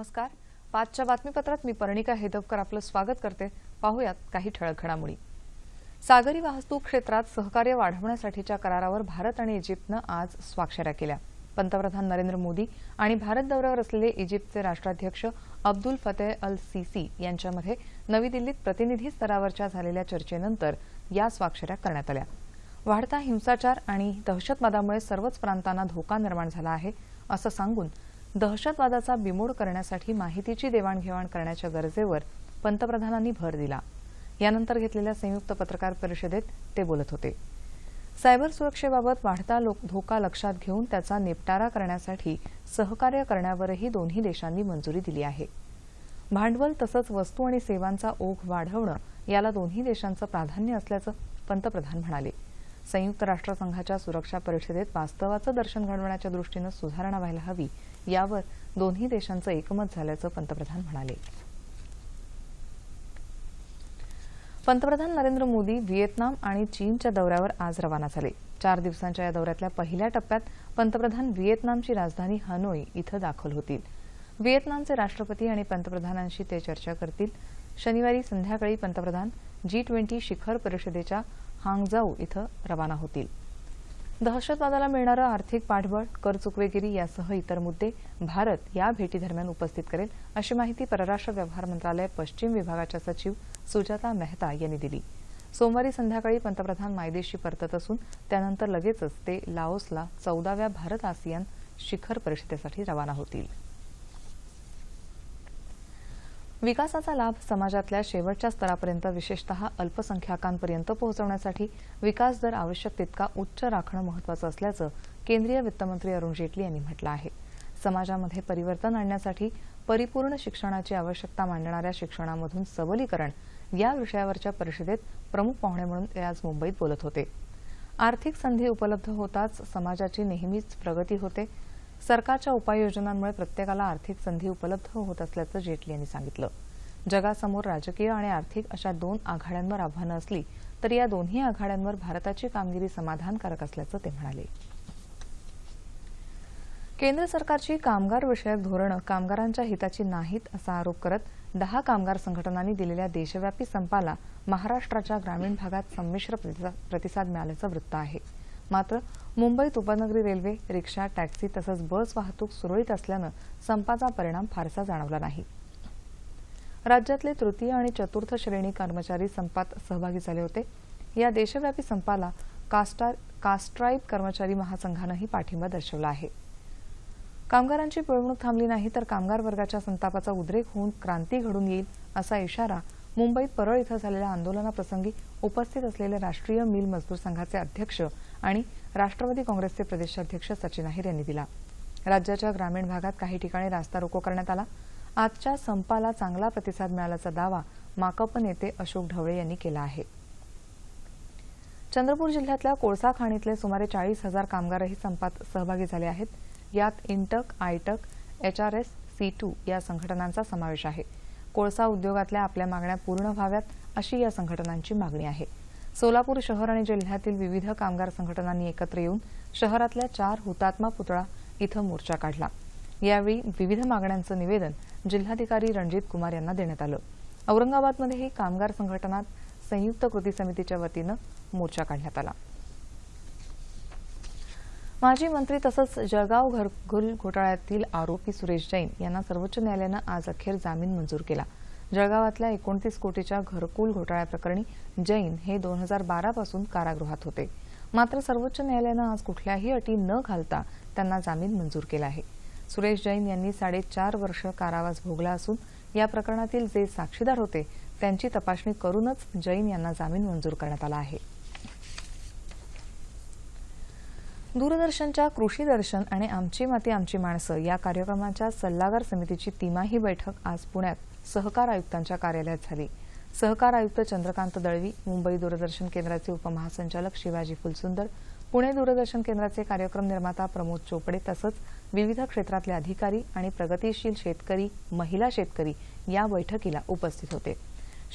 नमस्कार. पाचच्या बातमीपत्रात मी पर्णिका हेदवकर आपलं स्वागत करते. पाहूयात काही ठळक घडामोडी. सागरी वाहतूक क्षेत्रात सहकार्य वाढवण्यासाठीच्या करारावर भारत आणि इजिप्तनं आज स्वाक्षऱ्या केल्या. पंतप्रधान नरेंद्र मोदी आणि भारत दौऱ्यावर असलेले इजिप्तचे राष्ट्राध्यक्ष अब्दुल फतेह अल सिसी यांच्यामध्ये नवी दिल्लीत प्रतिनिधी स्तरावरच्या झालेल्या चर्चेनंतर या स्वाक्षऱ्या करण्यात आल्या. वाढता हिंसाचार आणि दहशतवादामुळे सर्वच प्रांतांना धोका निर्माण झाला आहे असं सांगून दहशतवादाचा बिमोड करण्यासाठी माहितीची देवाणघेवाण करण्याच्या गरजेवर पंतप्रधानांनी भर दिला. यानंतर घेतलेल्या संयुक्त पत्रकार परिषदेत ते बोलत होते. सायबर सुरक्षेबाबत वाढता धोका लक्षात घेऊन त्याचा निपटारा करण्यासाठी सहकार्य करण्यावरही दोन्ही देशांनी मंजुरी दिली आहे. भांडवल तसंच वस्तू आणि सेवांचा ओघ वाढवणं याला दोन्ही देशांचं प्राधान्य असल्याचं पंतप्रधान म्हणाले. संयुक्त राष्ट्रसंघाच्या सुरक्षा परिषदेत वास्तवाचं दर्शन घडवण्याच्या दृष्टीनं सुधारणा व्हायला हवी यावर दोन्ही देशांचं एकमत झाल्याचं पंतप्रधान म्हणाले. पंतप्रधान नरेंद्र मोदी व्हिएतनाम आणि चीनच्या दौऱ्यावर आज रवाना झाले. चार दिवसांच्या या दौऱ्यातल्या पहिल्या टप्प्यात पंतप्रधान व्हिएतनामची राजधानी हनोई इथं दाखल होतील. व्हिएतनामचे राष्ट्रपती आणि पंतप्रधानांशी ते चर्चा करतील. शनिवारी संध्याकाळी पंतप्रधान जी ट्वेंटी शिखर परिषदेच्या हांगजाऊ इथं रवाना होतील. दहशतवादाला मिळणारं आर्थिक पाठबळ कर चुकवेगिरी यासह इतर मुद्दे भारत या भेटीदरम्यान उपस्थित करेल अशी माहिती परराष्ट्र व्यवहार मंत्रालय पश्चिम विभागाच्या सचिव सुजाता मेहता यांनी दिली. सोमवारी संध्याकाळी पंतप्रधान मायदेशी परतत असून त्यानंतर लगेचच ते लाओसला चौदाव्या भारत आसियान शिखर परिषदेसाठी रवाना होतील. विकासाचा लाभ समाजातल्या शेवटच्या स्तरापर्यंत विशेषतः अल्पसंख्याकांपर्यंत पोहोचवण्यासाठी विकास दर आवश्यक तितका उच्च राखणं महत्वाचं असल्याचं केंद्रीय वित्तमंत्री अरुण जेटली यांनी म्हटलं आहे. समाजामध्ये परिवर्तन आणण्यासाठी परिपूर्ण शिक्षणाची आवश्यकता मांडणाऱ्या शिक्षणामधून सबलीकरण या विषयावरच्या परिषदेत प्रमुख पाहुणे म्हणून ते आज मुंबईत बोलत होते. आर्थिक संधी उपलब्ध होताच समाजाची नेहमीच प्रगती होते. सरकारच्या उपाययोजनांमुळे प्रत्येकाला आर्थिक संधी उपलब्ध होत असल्याचं जेटली यांनी सांगितलं. जगासमोर राजकीय आणि आर्थिक अशा दोन आघाड्यांवर आव्हानं असली तर या दोन्ही आघाड्यांवर भारताची कामगिरी समाधानकारक असल्याचं ते म्हणाले. केंद्र सरकारची कामगार विषयक धोरणं कामगारांच्या हिताची नाहीत असा आरोप करत दहा कामगार संघटनांनी दिलेल्या देशव्यापी संपाला महाराष्ट्राच्या ग्रामीण भागात संमिश्र प्रतिसाद मिळाल्याचं वृत्त आहे. मात्र मुंबईत उपनगरी रेल्वे रिक्षा टॅक्सी तसंच बस वाहतूक सुरळीत असल्यानं संपाचा परिणाम फारसा जाणवला नाही. राज्यातले तृतीय आणि चतुर्थ श्रेणी कर्मचारी संपात सहभागी झाले होते. या देशव्यापी संपाला कास्ट्राईब कर्मचारी महासंघानंही पाठिंबा दर्शवला आहे. कामगारांची पिळवणूक थांबली नाही तर कामगार वर्गाच्या संतापाचा उद्रेक होऊन क्रांती घडून येईल असा इशारा मुंबईत परळ इथं झालेल्या आंदोलनाप्रसंगी उपस्थित असलेले राष्ट्रीय मिल मजदूर संघाचे अध्यक्ष आणि राष्ट्रवादी काँग्रेसचे प्रदेशाध्यक्ष सचिन अहिर यांनी दिला. राज्याच्या ग्रामीण भागात काही ठिकाणी रास्ता रोको करण्यात आला. आजच्या संपाला चांगला प्रतिसाद मिळाल्याचा दावा माकप नेते अशोक ढवळे यांनी केला आहे. चंद्रपूर जिल्ह्यातल्या कोळसा खाणीतले सुमारे चाळीस हजार कामगारही संपात सहभागी झाले आहेत. यात इंटक आयटक एचआरएस सी टू या संघटनांचा समावेश आहे. कोळसा उद्योगातल्या आपल्या मागण्या पूर्ण व्हाव्यात अशी या संघटनांची मागणी आहे. सोलापूर शहर आणि जिल्ह्यातील विविध कामगार संघटनांनी एकत्र येऊन शहरातल्या चार हुतात्मा पुतळा इथं मोर्चा काढला. यावेळी विविध मागण्यांचं निवेदन जिल्हाधिकारी रणजित कुमार यांना देण्यात आलं. औरंगाबादमध्येही कामगार संघटनात संयुक्त कृती समितीच्या वतीनं मोर्चा काढण्यात आला. माजी मंत्री तसंच जळगाव घरकुल घोटाळ्यातील आरोपी सुरेश जैन यांना सर्वोच्च न्यायालयानं आज अखेर जामीन मंजूर केला. जळगावातल्या एकोणतीस कोटीच्या घरकुल घोटाळ्याप्रकरणी जैन हे दोन हजार बारापासून कारागृहात होते. मात्र सर्वोच्च न्यायालयानं आज कुठल्याही अटी न घालता त्यांना जामीन मंजूर केला आहे. सुरेश जैन यांनी साडेचार वर्ष कारावास भोगला असून या प्रकरणातील जे साक्षीदार होते त्यांची तपासणी करूनच जैन यांना जामीन मंजूर करण्यात आला आहे. दूरदर्शनच्या कृषी दर्शन आणि आमची माती आमची माणसं या कार्यक्रमाच्या सल्लागार समितीची तिमाही बैठक आज पुण्यात सहकार आयुक्तांच्या कार्यालयात झाली. सहकार आयुक्त चंद्रकांत दळवी मुंबई दूरदर्शन केंद्राचे उपमहासंचालक शिवाजी फुलसुंदर पुणे दूरदर्शन केंद्राचे कार्यक्रम निर्माता प्रमोद चोपडे तसंच विविध क्षेत्रातले अधिकारी आणि प्रगतीशील शेतकरी महिला शेतकरी या बैठकीला उपस्थित होते.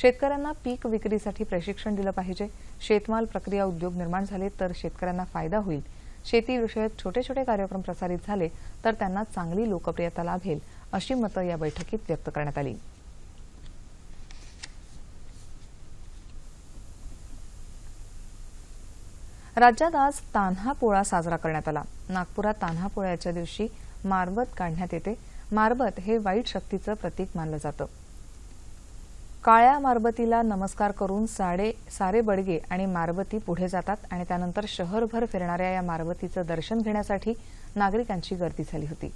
शेतकऱ्यांना पीक विक्रीसाठी प्रशिक्षण दिलं पाहिजे. शेतमाल प्रक्रिया उद्योग निर्माण झाले तर शेतकऱ्यांना फायदा होईल. शेतीविषयक छोटे छोटे कार्यक्रम प्रसारित झाले तर त्यांना चांगली लोकप्रियता लाभेल अशी मतं या बैठकीत व्यक्त करण्यात आली. राज्यात आज तान्हा पोळा साजरा करण्यात आला. नागपुरात तान्हा पोळ्याच्या दिवशी मारबत काढण्यात येते. मारबत हे वाईट शक्तीचं प्रतीक मानलं जातं. काळ्या मारबतीला नमस्कार करून साडे सारे बडगे आणि मारबती पुढे जातात आणि त्यानंतर शहरभर फिरणाऱ्या या मारबतीचं दर्शन घेण्यासाठी नागरिकांची गर्दी झाली होती.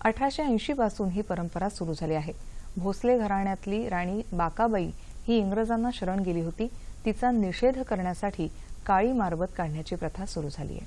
अठराशे ऐंशी पासून ही परंपरा सुरू झाली आहे. भोसले घराण्यातली राणी बाकाबाई ही इंग्रजांना शरण गेली होती. तिचा निषेध करण्यासाठी काळी मारबत काढण्याची प्रथा सुरू झाली आहे.